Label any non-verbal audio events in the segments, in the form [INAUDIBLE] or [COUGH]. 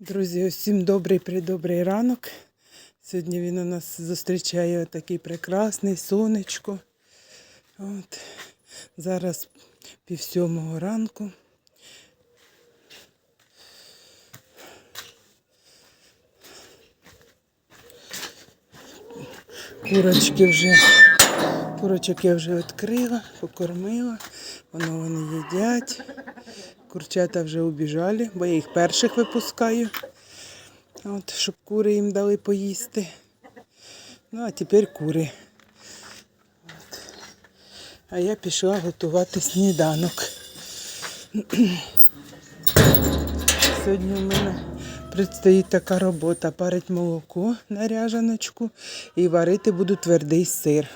Друзі, усім добрий придобрий ранок. Сьогодні він у нас зустрічає такий прекрасний сонечко. От. Зараз пів сьомого ранку. Курочки вже, курочок я вже відкрила, покормила, воно вони їдять. Курчата вже убіжали, бо я їх перших випускаю, от, щоб кури їм дали поїсти. Ну, а тепер кури. От. А я пішла готувати сніданок. [CLEARS THROAT] Сьогодні у мене предстоїть така робота. Парить молоко на ряжаночку і варити буду твердий сир.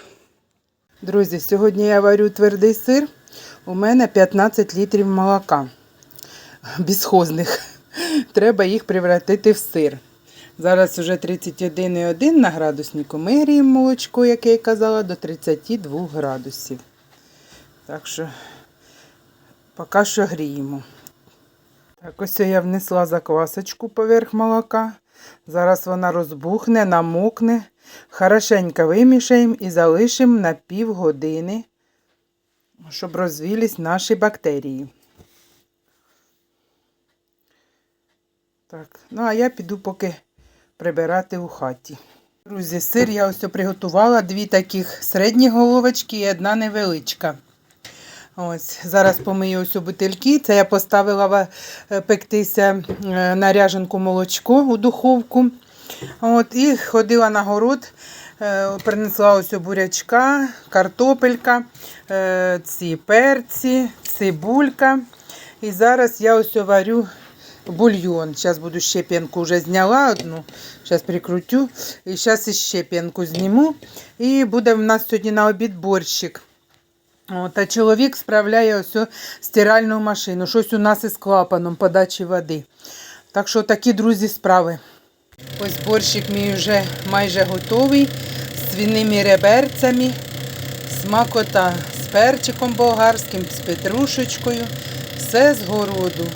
Друзі, сьогодні я варю твердий сир. У мене 15 літрів молока безхозних. Треба їх превратити в сир. Зараз вже 31,1 на градуснику. Ми гріємо молочко, як я казала, до 32 градусів. Так що поки що гріємо. Так, ось я внесла заквасочку поверх молока. Зараз вона розбухне, намокне. Хорошенько вимішаємо і залишимо на півгодини, щоб розвілись наші бактерії. Так, ну а я піду поки прибирати у хаті. Друзі, сир я ось приготувала дві таких середні головочки і одна невеличка. Ось, зараз помию ось у бутильки. Це я поставила е, пектися е, на ряженку молочко у духовку. От, і ходила на город, е, принесла ось бурячка, картопелька, ці перці, цибулька. І зараз я ось варю бульйон. Зараз буду ще пенку вже зняла одну. Зараз прикрутю. І зараз іще пенку зніму. І буде в нас сьогодні на обід борщик. От, а чоловік справляє ось стиральну машину. Щось у нас із клапаном подачі води. Так що такі, друзі, справи. Ось борщик мій вже майже готовий. З свиними реберцями. Смакота з перчиком болгарським, з петрушечкою. Все з городу.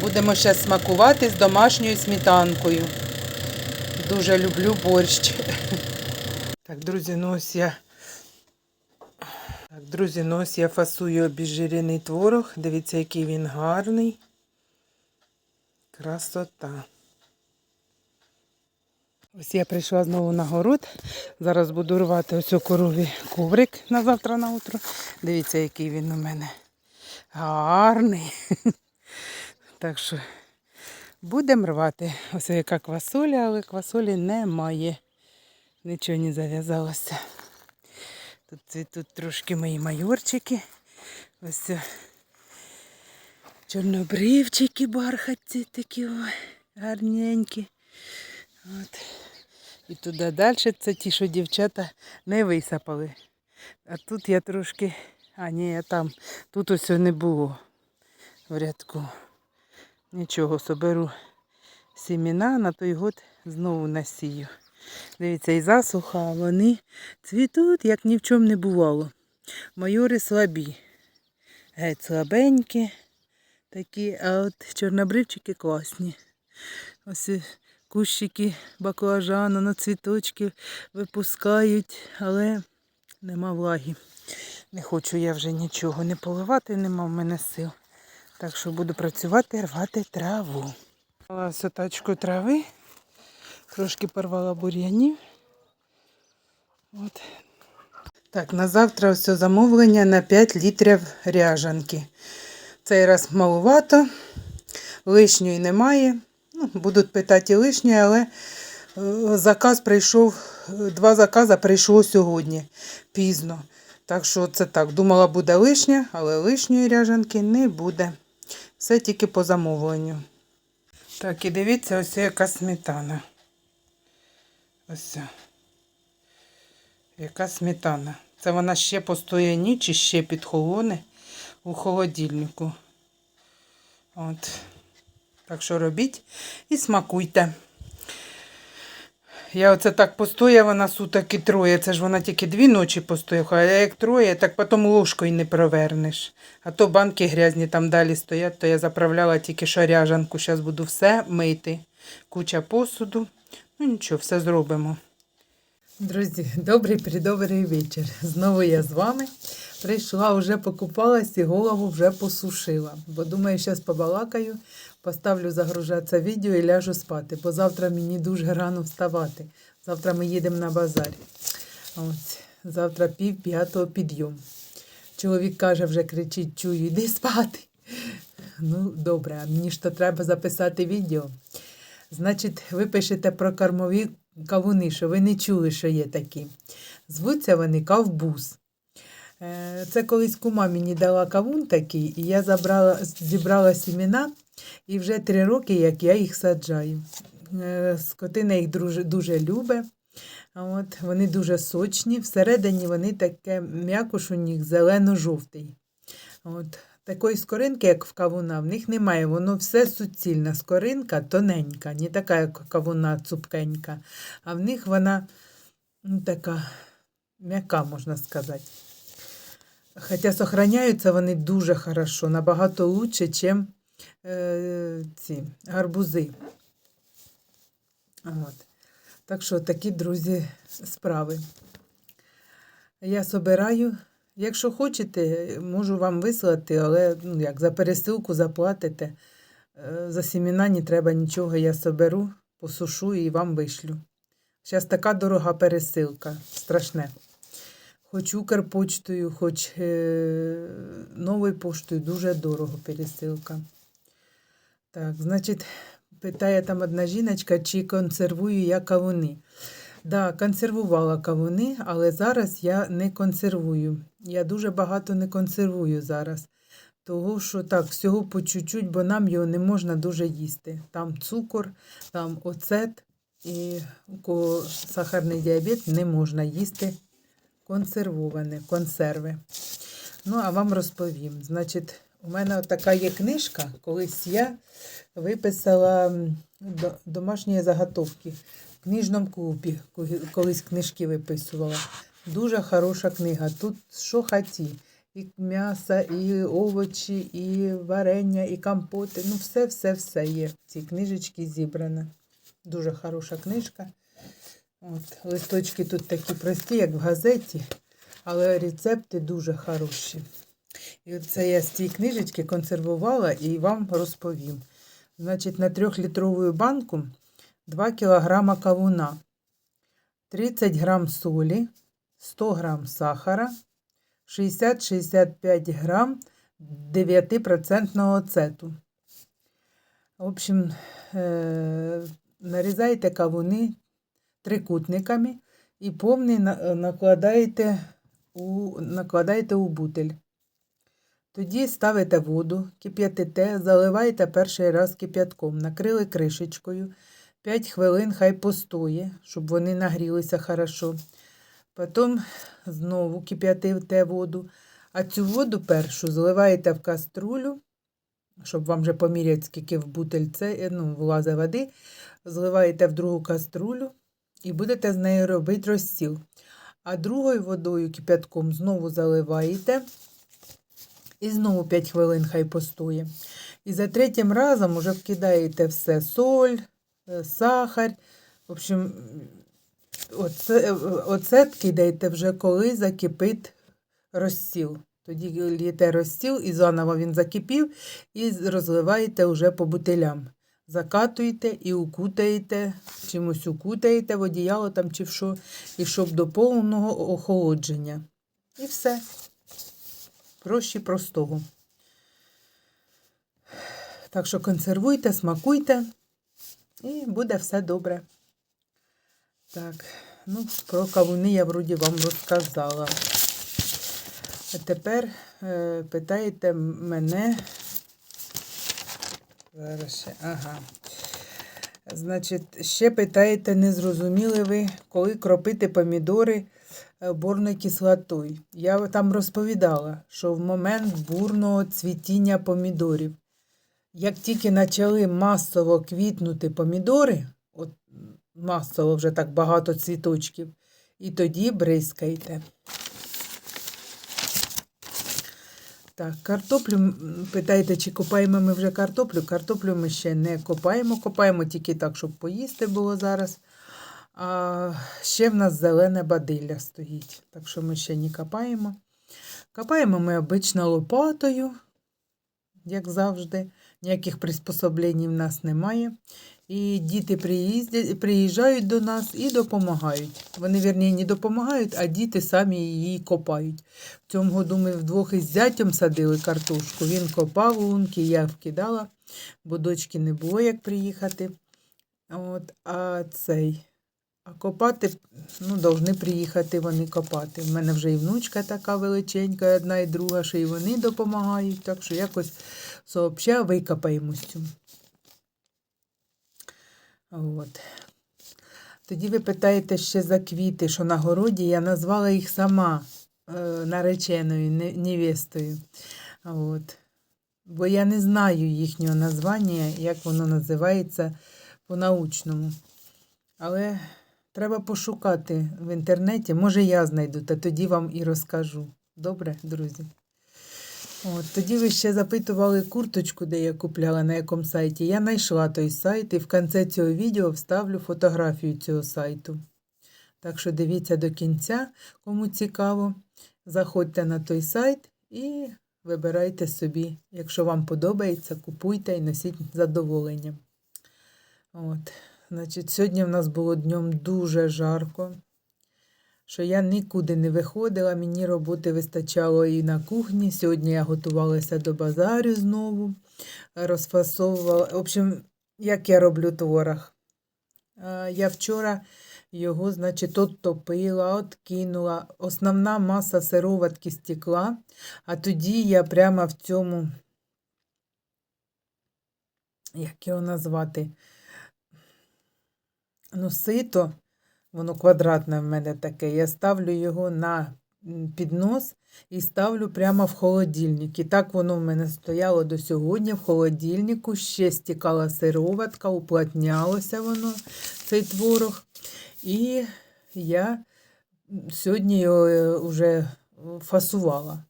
Будемо зараз смакувати з домашньою сметанкою. Дуже люблю борщ. Так, друзі, ну ось я. Так, друзі, ну ось я фасую обіжирений творог. Дивіться, який він гарний. Красота. Ось я прийшла знову на город. Зараз буду рвати ось у корові коврик на завтра на утро. Дивіться, який він у мене гарний. Так що будемо рвати. Ось яка квасоля, але квасолі немає. Нічого не зав'язалося. Тут цвітуть трошки мої майорчики. Ось чорнобривчики бархатці такі гарненькі. От. І туди далі це ті, що дівчата не висапали. А тут я трошки, а ні, я там, тут ось не було в рядку. Нічого, соберу сіміна, на той год знову насію. Дивіться, і засуха, вони цвітуть, як ні в чому не бувало. Майори слабі. Геть слабенькі такі, а от чорнобривчики класні. Ось кущики баклажану, на цвіточки випускають, але нема влаги. Не хочу я вже нічого не поливати, нема в мене сил. Так що буду працювати, рвати траву. Ось трави, трошки порвала бур'янів. От. Так, на завтра ось замовлення на 5 літрів ряжанки. Цей раз малувато, лишньої немає. Ну, будуть питати і лишньої, але е, заказ прийшов, два закази прийшло сьогодні пізно. Так що це так. Думала, буде лишня, але лишньої ряжанки не буде. Все тільки по замовленню. Так, і дивіться, ось яка сметана. Ось. Яка сметана. Це вона ще постоє ніч і ще підхолоне у холодильнику. От. Так що робіть і смакуйте. Я оце так постояла вона суток і троє. Це ж вона тільки дві ночі постояла, а як троє, так потім ложкою не провернеш. А то банки грязні там далі стоять, то я заправляла тільки що ряжанку. Зараз буду все мити. Куча посуду. Ну нічого, все зробимо. Друзі, добрий придобрий вечір. Знову я з вами. Прийшла, вже покупалась і голову вже посушила. Бо думаю, зараз побалакаю, поставлю загружатися відео і ляжу спати, бо завтра мені дуже рано вставати. Завтра ми їдемо на базар. Ось, завтра пів п'ятого підйом. Чоловік каже, вже кричить, чую, йди спати. Ну, добре, а мені ж то треба записати відео. Значить, ви пишете про кормові кавуни, що ви не чули, що є такі. Звуться вони кавбуз. Е, Це колись кума мені дала кавун такий, і я забрала, зібрала сімена, і вже три роки, як я їх саджаю. Е, Скотина їх дуже, дуже любить. От, вони дуже сочні. Всередині вони таке м'якош у них зелено-жовтий. От, такої скоринки, як в кавуна, в них немає. Воно все суцільна скоринка, тоненька, не така, як кавуна, цупкенька. А в них вона ну, така м'яка, можна сказати. Хоча сохраняються вони дуже хорошо, набагато лучше, ніж ці гарбузи. От. Так що такі, друзі, справи. Я собираю. Якщо хочете, можу вам вислати, але ну, як за пересилку заплатите. Е, За сімена не треба нічого, я соберу, посушу і вам вишлю. Зараз така дорога пересилка, страшне. Хоч Укрпочтою, хоч е, новою поштою, дуже дорого пересилка. Так, значить, питає там одна жіночка, чи консервую я кавуни. Да, консервувала кавуни, але зараз я не консервую. Я дуже багато не консервую зараз. Того, що так, всього по чуть-чуть, бо нам його не можна дуже їсти. Там цукор, там оцет, і сахарний діабет не можна їсти консервоване, консерви. Ну, а вам розповім. Значить, у мене така є книжка, колись я виписала домашні заготовки в книжному клубі, колись книжки виписувала. Дуже хороша книга. Тут що хаті. І м'ясо, і овочі, і варення, і компоти. Ну, все, все, все є. в цій книжечці зібрано. Дуже хороша книжка. От, листочки тут такі прості, як в газеті, але рецепти дуже хороші. І це я з цієї книжечки консервувала і вам розповім. Значить, на трьохлітрову банку 2 кг кавуна, 30 грам солі, 100 грам сахара, 60-65 грам 9% оцету. В общем, е, нарізайте кавуни трикутниками і повний на- накладаєте у, накладаєте у бутиль. Тоді ставите воду, кип'ятите, заливаєте перший раз кип'ятком, накрили кришечкою. 5 хвилин хай постоє, щоб вони нагрілися хорошо. Потім знову кип'ятите воду. А цю воду першу зливаєте в каструлю, щоб вам вже поміряти, скільки в бутиль це, ну, влазить води. Зливаєте в другу каструлю і будете з нею робити розсіл. А другою водою кип'ятком знову заливаєте. І знову 5 хвилин хай постоє. І за третім разом вже вкидаєте все: соль, е, сахар. В общем, оце, оцет кидаєте вже коли закипить розсіл. Тоді лієте розсіл і заново він закипів, і розливаєте вже по бутилям. Закатуєте і укутаєте, чимось укутаєте в одіяло там чи в що, і щоб до повного охолодження. І все. Проще простого. Так що консервуйте, смакуйте, і буде все добре. Так, ну, про кавуни я вроді вам розказала. А тепер е, питаєте мене. Зараз ще, ага. Значить, ще питаєте, не зрозуміли ви, коли кропити помідори борною кислотою. Я там розповідала, що в момент бурного цвітіння помідорів, як тільки почали масово квітнути помідори, от масово вже так багато цвіточків. І тоді бризкайте. Так, картоплю питаєте, чи копаємо ми вже картоплю? Картоплю ми ще не копаємо, копаємо тільки так, щоб поїсти було зараз. А ще в нас зелене бадилля стоїть, так що ми ще не копаємо. Копаємо ми обично лопатою, як завжди. Ніяких приспособлень в нас немає. І діти приїжджають до нас і допомагають. Вони, вірні, не допомагають, а діти самі її копають. В цьому году ми вдвох із зятем садили картошку. Він копав лунки, я вкидала, бо дочки не було як приїхати. От, а цей. А копати, ну, повинні приїхати вони копати. У мене вже і внучка така величенька, одна і друга, що і вони допомагають, так що якось сообща викопаємо цю. От. Тоді ви питаєте ще за квіти, що на городі я назвала їх сама е, нареченою, не- невестою. От. Бо я не знаю їхнього названня, як воно називається по-научному. Але треба пошукати в інтернеті. Може, я знайду, та тоді вам і розкажу. Добре, друзі? От, тоді ви ще запитували курточку, де я купляла, на якому сайті. Я знайшла той сайт і в кінці цього відео вставлю фотографію цього сайту. Так що дивіться до кінця, кому цікаво. Заходьте на той сайт і вибирайте собі. Якщо вам подобається, купуйте і носіть з задоволенням. От. Значить, сьогодні в нас було днем дуже жарко, що я нікуди не виходила, мені роботи вистачало і на кухні. Сьогодні я готувалася до базарю знову, розфасовувала. В общем, як я роблю творог. Я вчора його, значить, от топила, от кинула. Основна маса сироватки стекла, а тоді я прямо в цьому, як його назвати, ну, сито, воно квадратне в мене таке. Я ставлю його на піднос і ставлю прямо в холодильник. І так воно в мене стояло до сьогодні в холодильнику. Ще стікала сироватка, уплотнялося воно, цей творог. І я сьогодні його вже фасувала.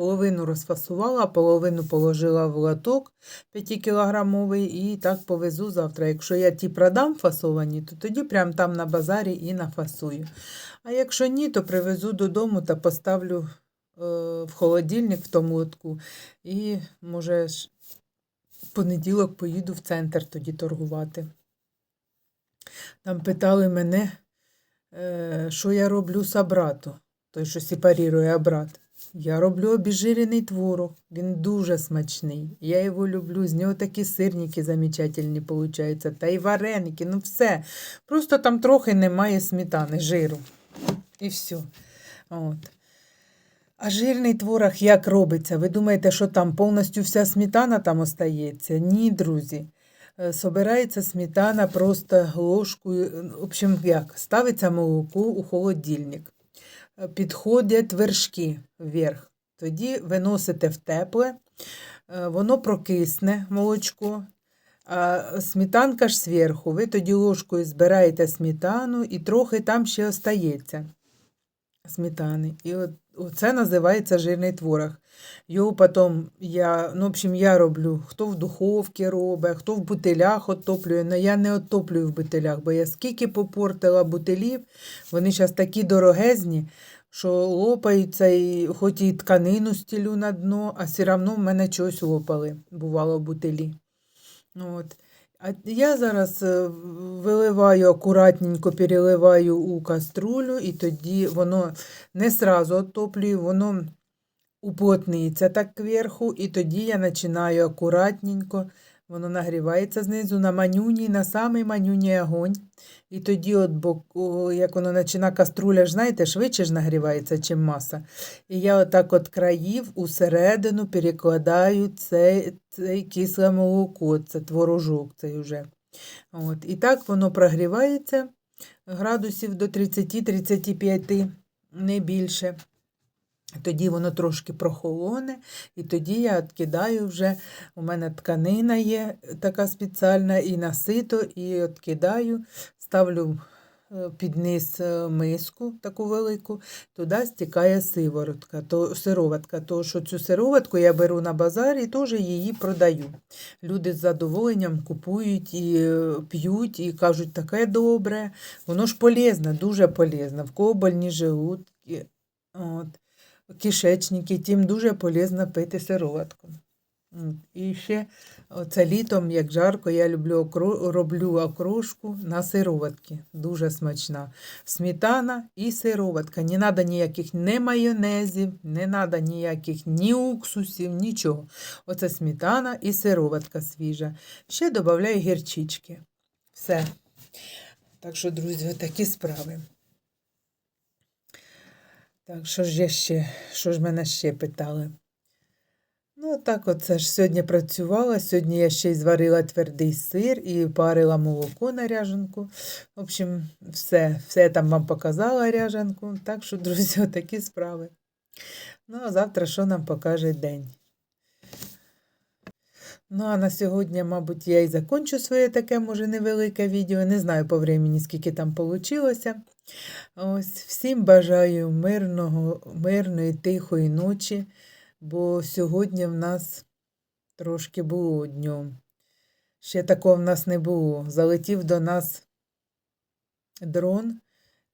Половину розфасувала, половину положила в лоток 5-кілограмовий і так повезу завтра. Якщо я ті продам фасовані, то тоді прямо там на базарі і нафасую. А якщо ні, то привезу додому та поставлю е, в холодильник в тому лотку. І, може, в понеділок поїду в центр тоді торгувати. Там питали мене, е, що я роблю з абрату, той, що сепарірує абрат. Я роблю обіжирений творог, він дуже смачний. Я його люблю, з нього такі сирники замечательні получаються, та й вареники, ну все. Просто там трохи немає сметани, жиру. І все. От. А жирний творог як робиться? Ви думаєте, що там повністю вся сметана там остається? Ні, друзі. Е, Собирається сметана просто ложкою. е, В общем, як? Ставиться молоко у холодильник. Підходять вершки вверх. Тоді виносите в тепле, е, воно прокисне молочко, а сметанка ж зверху. Ви тоді ложкою збираєте сметану і трохи там ще остається сметани. І от, оце називається жирний творог. Його потім я, ну, в общем, я роблю, хто в духовці робить, хто в бутилях отоплює, але я не отоплюю в бутилях, бо я скільки попортила бутилів, вони зараз такі дорогезні, що лопаються, і хоч і тканину стілю на дно, а все одно в мене чогось лопали, бувало в бутилі. От. А я зараз е, виливаю акуратненько, переливаю у каструлю, і тоді воно не сразу отоплюю, воно уплотниться так кверху, і тоді я починаю акуратненько, воно нагрівається знизу на манюні, на самий манюній огонь. І тоді, от бок, о, як воно починає каструля, ж знаєте, швидше ж нагрівається, чим маса. І я отак от країв усередину перекладаю цей, цей кисле молоко, це творожок цей уже. От. І так воно прогрівається градусів до 30-35, не більше. Тоді воно трошки прохолоне, і тоді я відкидаю вже. У мене тканина є така спеціальна, і насито, і відкидаю, ставлю е, під низ е, миску таку велику, туди стікає сиворотка, то, сироватка. То, що цю сироватку я беру на базар і теж її продаю. Люди з задоволенням купують і е, п'ють, і кажуть, таке добре. Воно ж полезне, дуже полезне. В кого желудки. От кишечники, тим дуже полезно пити сироватку. І ще оце літом, як жарко, я люблю окро- роблю окрошку на сироватки. Дуже смачна. Сметана і сироватка. Не треба ніяких не майонезів, не треба ніяких ні уксусів, нічого. Оце сметана і сироватка свіжа. Ще додаю гірчички. Все. Так що, друзі, такі справи. Так, що ж я ще, що ж мене ще питали? Ну, так оце ж сьогодні працювала. Сьогодні я ще й зварила твердий сир і парила молоко на ряженку. В общем, все, все я там вам показала ряженку. Так що, друзі, [LAUGHS] такі справи. Ну, а завтра що нам покаже день? Ну, а на сьогодні, мабуть, я і закончу своє таке, може, невелике відео. Не знаю по времени, скільки там вийшло. Ось, всім бажаю мирного, мирної, тихої ночі, бо сьогодні в нас трошки було днем. Ще такого в нас не було. Залетів до нас дрон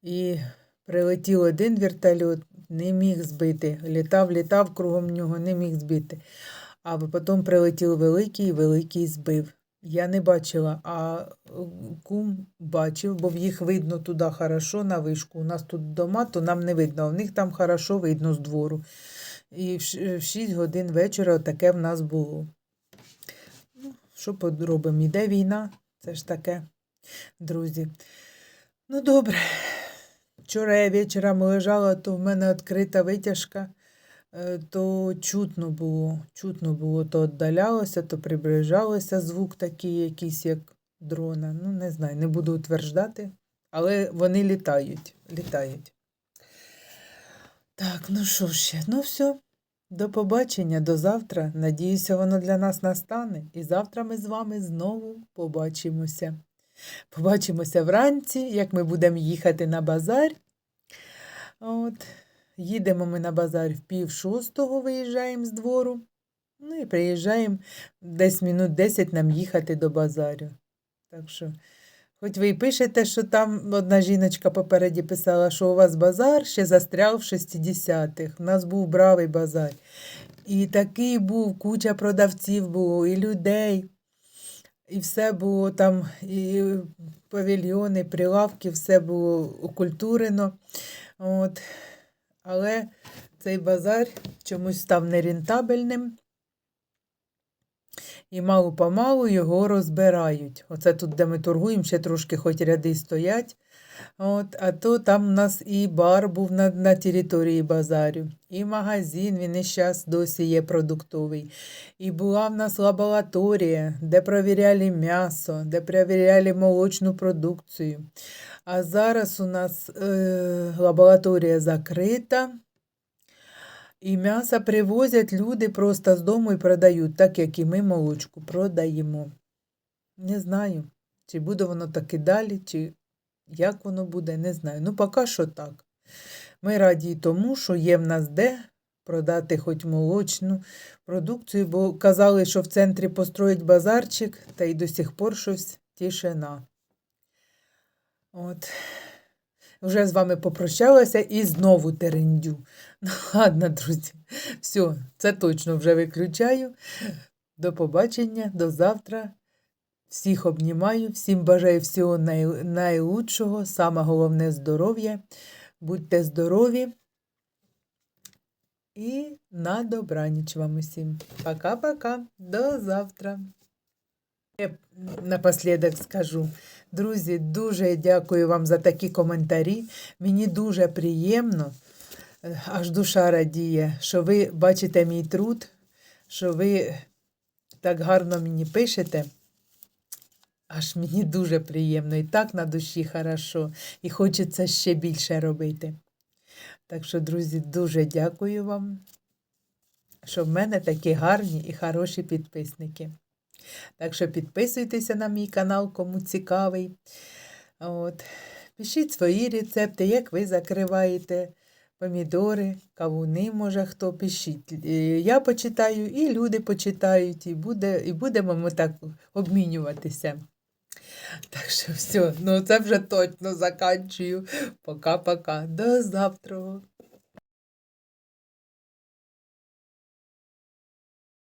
і прилетів один вертольот, не міг збити. Літав, літав кругом нього, не міг збити. А потім прилетів великий, великий збив. Я не бачила, а е, кум бачив, бо в їх видно туди хорошо на вишку. У нас тут дома, то нам не видно, а в них там хорошо видно з двору. І в ш- 6 годин вечора таке в нас було. Ну, що поробимо? Іде війна, це ж таке, друзі. Ну, добре. Вчора я вечором лежала, то в мене відкрита витяжка, е, то чутно було, чутно було, то віддалялося, то приближалося звук такий якийсь, як дрона. Ну, не знаю, не буду утверждати, але вони літають, літають. Так, ну що ще? Ну все. До побачення, до завтра. Надіюся, воно для нас настане. І завтра ми з вами знову побачимося. Побачимося вранці, як ми будемо їхати на базар. От. Їдемо ми на базар в пів шостого, виїжджаємо з двору. Ну і приїжджаємо десь минут 10 нам їхати до базарю. Так що, хоч ви і пишете, що там одна жіночка попереді писала, що у вас базар ще застряв в 60-х. У нас був бравий базар. І такий був, куча продавців було, і людей. І все було там, і павільйони, прилавки, все було окультурено. От. Але цей базар чомусь став нерентабельним. І мало-помалу його розбирають. Оце тут, де ми торгуємо, ще трошки хоч ряди стоять. От, а то там у нас і бар був на, на території базарю, і магазин, він і зараз досі є продуктовий. І була в нас лабораторія, де провіряли м'ясо, де перевіряли молочну продукцію. А зараз у нас е, лабораторія закрита. І м'ясо привозять люди просто з дому і продають, так як і ми молочку продаємо. Не знаю, чи буде воно так і далі, чи як воно буде, не знаю. Ну, поки що так. Ми раді тому, що є в нас де продати хоч молочну продукцію, бо казали, що в центрі построїть базарчик, та й до сих пор щось тишина. От. Вже з вами попрощалася і знову терендю. [LAUGHS] Ну, ладно, друзі. Все, це точно вже виключаю. До побачення, до завтра. Всіх обнімаю, всім бажаю всього най... найлучшого, саме головне здоров'я. Будьте здорові. І на добраніч вам усім. Пока-пока. До завтра. Я напослідок скажу. Друзі, дуже дякую вам за такі коментарі. Мені дуже приємно, е, аж душа радіє, що ви бачите мій труд, що ви так гарно мені пишете. Аж мені дуже приємно і так на душі хорошо, і хочеться ще більше робити. Так що, друзі, дуже дякую вам, що в мене такі гарні і хороші підписники. Так що підписуйтеся на мій канал, кому цікавий. От. Пишіть свої рецепти, як ви закриваєте помідори, кавуни, може хто пишіть. Е, Я почитаю, і люди почитають, і, буде, і будемо ми так обмінюватися. Так що все, ну це вже точно заканчую. Пока-пока. До завтра.